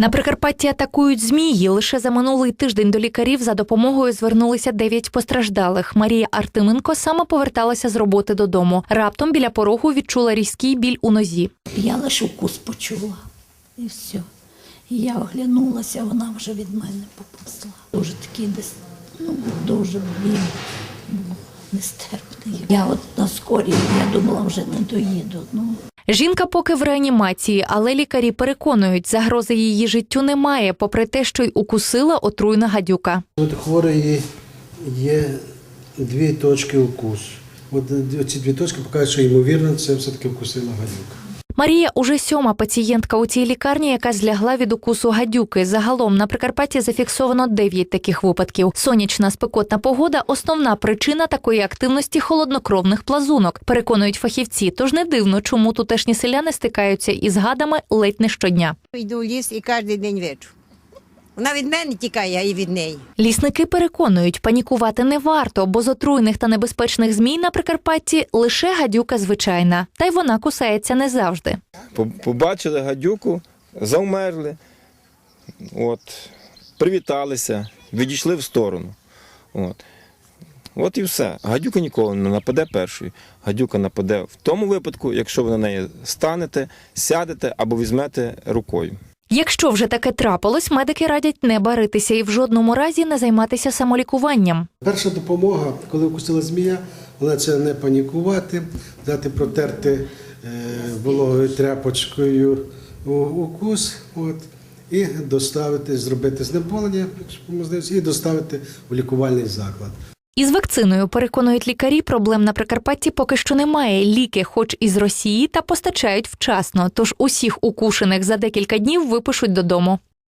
На Прикарпатті атакують змії. Лише за минулий тиждень до лікарів за допомогою звернулися дев'ять постраждалих. Марія Артеменко саме поверталася з роботи додому. Раптом біля порогу відчула різкий біль у нозі. Я лише укус почула. І все. Я оглянулася, вона вже від мене поповзла. Дуже такий десь, ну, дуже біль нестерпний. Я от на скорі, я думала, вже не доїду. Ну, Жінка поки в реанімації, але лікарі переконують, загрози її життю немає, попри те, що й укусила отруйна гадюка. От хворої є дві точки укусу. От ці дві точки показують, що ймовірно це все-таки вкусила гадюка. Марія уже сьома пацієнтка у цій лікарні, яка злягла від укусу гадюки. Загалом на Прикарпатті зафіксовано 9 таких випадків. Сонячна спекотна погода основна причина такої активності холоднокровних плазунок, переконують фахівці. Тож не дивно, чому тутешні селяни стикаються із гадами ледь не щодня. Йду в ліс і кожен день вечу. Вона від мене тікає, а і від неї. Лісники переконують, панікувати не варто, бо з отруйних та небезпечних змій на Прикарпатті лише гадюка звичайна, та й вона кусається не завжди. Побачили гадюку, завмерли, от, привіталися, відійшли в сторону. От. От і все. Гадюка ніколи не нападе першою. Гадюка нападе в тому випадку, якщо ви на неї станете, сядете або візьмете рукою. Якщо вже таке трапилось, медики радять не баритися і в жодному разі не займатися самолікуванням. Перша допомога, коли вкусила змія, вона це не панікувати, дати протерти е, вологою тряпочкою укус. От, і доставити, зробити знеболення, якщо можливість, і доставити у лікувальний заклад. Із вакциною переконують лікарі, проблем на Прикарпатті поки що немає. Ліки, хоч із Росії, та постачають вчасно. Тож усіх укушених за декілька днів випишуть додому.